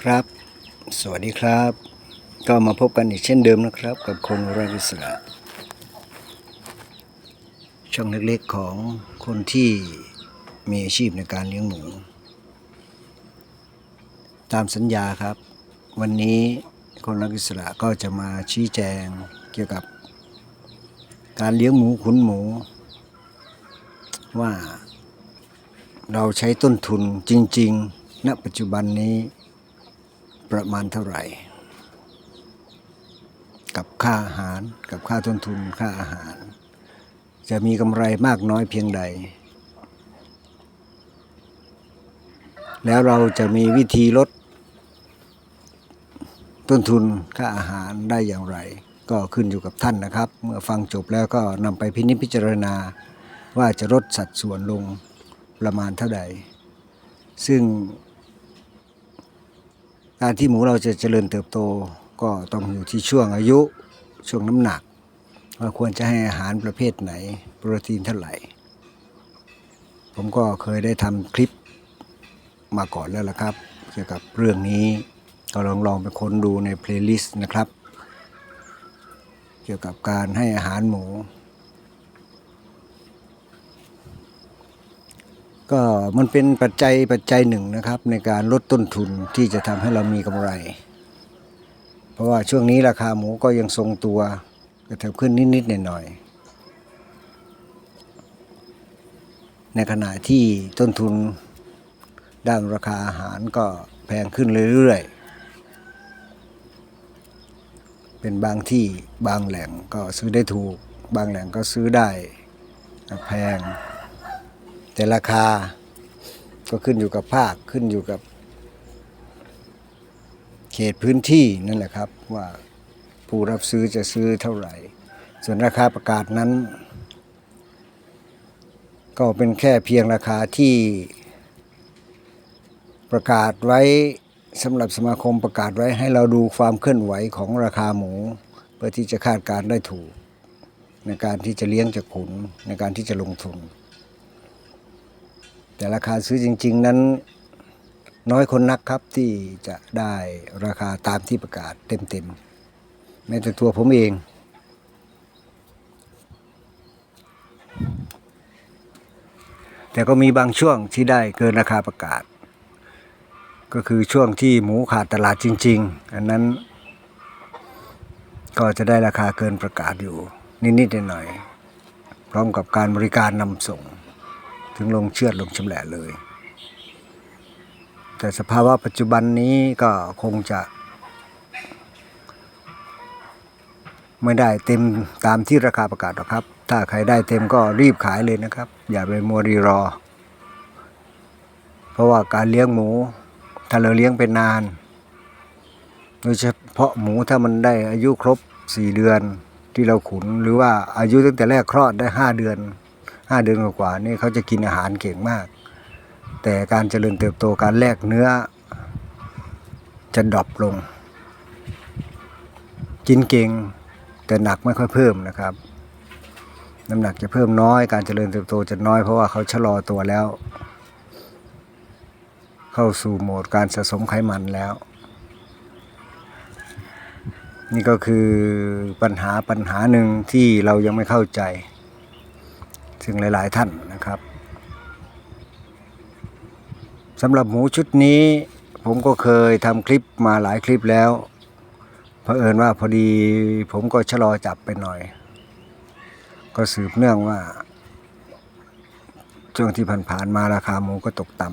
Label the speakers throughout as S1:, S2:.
S1: ครับ สวัสดีครับ ก็มาพบกันอีกเช่นเดิมนะครับ กับคงรักอิสระ ช่องเล็กๆของคนที่มีอาชีพในการเลี้ยงหมู ตามสัญญาครับ วันนี้คนรักอิสระก็จะมาชี้แจงเกี่ยวกับ การเลี้ยงหมูขุนหมู ว่าเราใช้ต้นทุนจริง ๆ ณ ปัจจุบันนี้ ประมาณเท่าไหร่ กับค่าอาหาร กับค่าต้นทุนค่าอาหาร จะมีกำไรมากน้อยเพียงใด แล้วเราจะมีวิธีลด ต้นทุนค่าอาหารได้อย่างไร ก็ขึ้นอยู่กับท่านนะครับ เมื่อฟังจบแล้วก็นำไปพินิจพิจารณาว่าจะลดสัดส่วนลงประมาณเท่าใด ซึ่ง การที่หมูเราจะเจริญเติบโตก็ต้องอยู่ที่ช่วงอายุช่วงน้ำหนักว่าควรจะให้อาหารประเภทไหน โปรตีนเท่าไหร่ ผมก็เคยได้ทำคลิปมาก่อนแล้วล่ะครับ เกี่ยวกับเรื่องนี้ก็ลองลองไปค้นดูในเพลย์ลิสต์นะครับ เกี่ยวกับการให้อาหารหมู ก็มันเป็นปัจจัยปัจจัยหนึ่งนะครับ ในการลดต้นทุนที่จะทำให้เรามีกำไร เพราะว่าช่วงนี้ราคาหมูก็ยังทรงตัวกระเถิบขึ้นนิดๆหน่อยๆในขณะที่ต้นทุนด้านราคาอาหารก็แพงขึ้นเรื่อยๆ เป็นบางที่บางแหล่งก็ซื้อได้ถูก บางแหล่งก็ซื้อได้แพง แต่ราคาก็ขึ้นอยู่กับภาคขึ้นอยู่กับ เขตพื้นที่นั่นแหละครับว่าผู้รับซื้อจะซื้อเท่าไหร่ ส่วนราคาประกาศนั้น ก็เป็นแค่เพียงราคาที่ประกาศไว้สำหรับสมาคมประกาศไว้ให้เราดูความเคลื่อนไหวของราคาหมู เพื่อที่จะคาดการณ์ได้ถูก ในการที่จะเลี้ยงจะขุนในการที่จะลงทุน แต่ราคาซื้อจริง ๆ นั้นน้อยคนนักครับที่จะได้ราคาตามที่ประกาศเต็มๆแม้แต่ตัวผมเอง แต่ก็มีบางช่วงที่ได้เกินราคาประกาศ ก็คือช่วงที่หมูขาดตลาดจริง ๆ อันนั้น ก็จะได้ราคาเกินประกาศอยู่นิดๆหน่อยๆพร้อมกับการบริการนำส่ง ถึงลงเชือดลงชำแหละเลย แต่สภาวะปัจจุบันนี้ก็คงจะ ไม่ได้เต็มตามที่ราคาประกาศหรอกครับ ถ้าใครได้เต็มก็รีบขายเลยนะครับ อย่าไปมัวรีรอ เพราะว่าการเลี้ยงหมู ถ้าเราเลี้ยงเป็นนานโดยเฉพาะหมูถ้ามันได้อายุครบ 4 เดือนที่เราขุนหรือว่าอายุตั้งแต่แรกคลอดได้ 5 เดือน 5 เดือนกว่าๆนี่เขาจะกินอาหารเก่งมาก แต่การเจริญเติบโตการแลกเนื้อ จะดรอปลง กินเก่งแต่หนักไม่ค่อยเพิ่มนะครับ น้ำหนักจะเพิ่มน้อย การเจริญเติบโตจะน้อยเพราะว่าเขาชะลอตัวแล้ว เข้าสู่โหมดการสะสมไขมันแล้วนี่ก็คือปัญหาปัญหาหนึ่งที่เรายังไม่เข้าใจ ซึ่งหลาย ๆ ท่านนะครับสำหรับหมูชุดนี้ ผมก็เคยทำคลิปมาหลายคลิปแล้วเผอิญว่าพอดีผมก็ชะลอจับไปหน่อย ก็สืบเนื่องว่าช่วงที่ผ่านๆมาราคาหมูก็ตกต่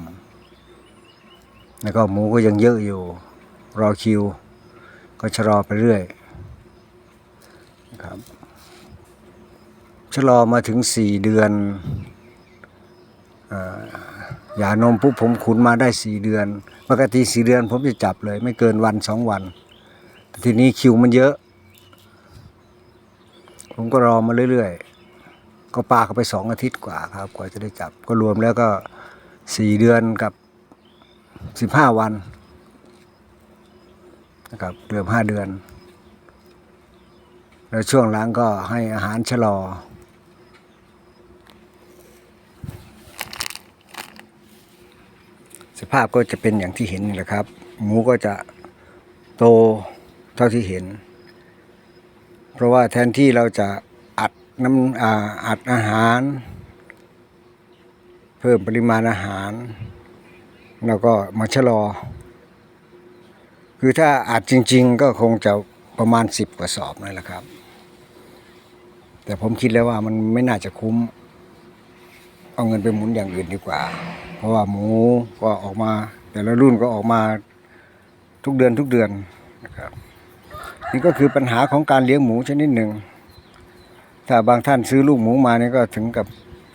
S1: ำแล้วก็หมูก็ยังเยอะอยู่ รอคิว ก็ชะลอไปเรื่อยครับ ชะลอมาถึงสี่เดือนอย่านมปุ๊บผมขุนมาได้สี่เดือน ปกติสี่เดือนผมจะจับเลย ไม่เกินวันสองวันแต่ทีนี้คิวมันเยอะ ผมก็รอมาเรื่อยๆ ก็ปาเข้าไปสองอาทิตย์กว่าครับ กว่าจะได้จับ ก็รวมแล้วก็สี่เดือนกับสิบห้าวันนะครับเกือบห้าเดือน แล้วช่วงหลังก็ให้อาหารชะลอ ภาพก็จะเป็นอย่างที่เห็นนี่แหละครับ หมูก็จะโตเท่าที่เห็น เพราะว่าแทนที่เราจะอัดน้ำออัดอาหาร เพิ่มปริมาณอาหาร แล้วก็มาชะลอ คือถ้าอัดจริง ๆ ก็คงจะประมาณสิบกว่าสอบนั่นแหละครับ แต่ผมคิดแล้วว่ามันไม่น่าจะคุ้ม เอาเงินไปหมุนอย่างอื่นดีกว่า เพราะว่าหมูก็ออกมา แต่ละรุ่นก็ออกมาทุกเดือนทุกเดือนนะครับ นี่ก็คือปัญหาของการเลี้ยงหมูชนิดหนึ่งถ้าบางท่านซื้อลูกหมูมานี่ก็ถึงกับ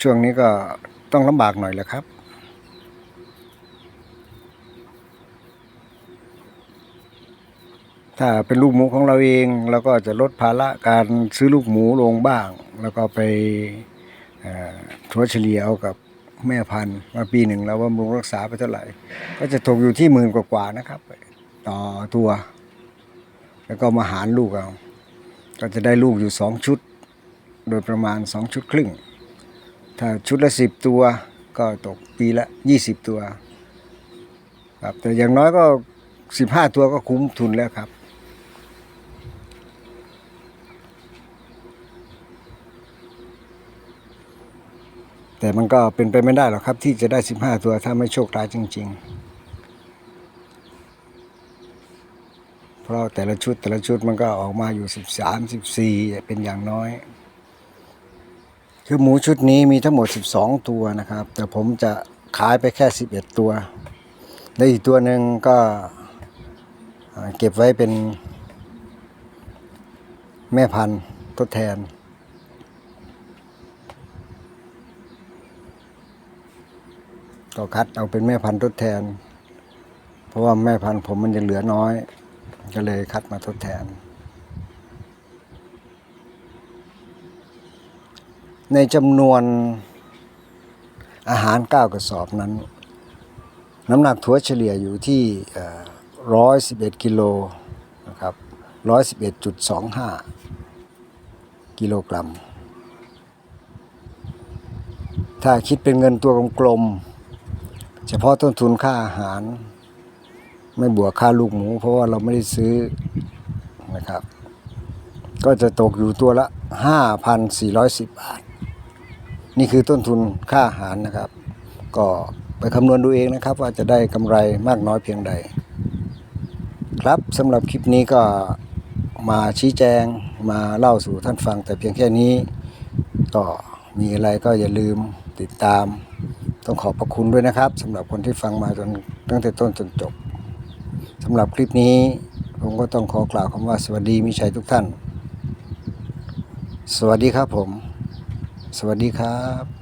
S1: ช่วงนี้ก็ต้องลำบากหน่อยแหละครับ ถ้าเป็นลูกหมูของเราเองเราก็จะลดภาระการซื้อลูกหมูลงบ้าง แล้วก็ไป ถัวเฉลี่ยเอากับแม่พันธุ์มาปีหนึ่งเราบำรุงรักษาไปเท่าไหร่ ก็จะตกอยู่ที่หมื่นกว่าๆนะครับ ต่อตัว แล้วก็มาหารลูกเอาก็จะได้ลูกอยู่สองชุด โดยประมาณสองชุดครึ่ง ถ้าชุดละสิบตัวก็ตกปีละยี่สิบตัวครับแต่อย่างน้อยก็สิบห้าตัวก็คุ้มทุนแล้วครับ แต่มันก็เป็นไปไม่ได้หรอกครับ ที่จะได้สิบห้าตัวถ้าไม่โชคร้ายจริง ๆ เพราะแต่ละชุดแต่ละชุดมันก็ออกมาอยู่สิบสามสิบสี่เป็นอย่างน้อย คือหมูชุดนี้มีทั้งหมดสิบสองตัวนะครับ แต่ผมจะขายไปแค่สิบเอ็ดตัวและอีกตัวหนึ่งก็เอ่อเก็บไว้เป็นแม่พันธุ์ทดแทน ก็คัดเอาเป็นแม่พันธุ์ทดแทน เพราะว่าแม่พันธุ์ผมมันจะเหลือน้อย ก็เลยคัดมาทดแทน ในจำนวนอาหารก้ากระสอบนั้น น้ำหนักถั่วเฉลี่ยอยู่ที่ร้อยสิบเอ็ดกิโลนะครับร้อยสิบเอ็ดจุดสองห้ากิโลกรัม ถ้าคิดเป็นเงินตัวกลมๆ เฉพาะต้นทุนค่าอาหาร ไม่บวกค่าลูกหมู เพราะว่าเราไม่ได้ซื้อนะครับ ก็จะตกอยู่ตัวละ 5,410 บาท นี่คือต้นทุนค่าอาหารนะครับ ก็ไปคำนวณดูเองนะครับ ว่าจะได้กำไรมากน้อยเพียงใด ครับสำหรับคลิปนี้ก็มาชี้แจงมาเล่าสู่ท่านฟังแต่เพียงแค่นี้ ก็มีอะไรก็อย่าลืมติดตาม ต้องขอบพระคุณด้วยนะครับสำหรับคนที่ฟังมาจนตั้งแต่ต้นจนจบสำหรับคลิปนี้ ผมก็ต้องขอกล่าวคำว่าสวัสดีมิชัยทุกท่าน สวัสดีครับผม สวัสดีครับ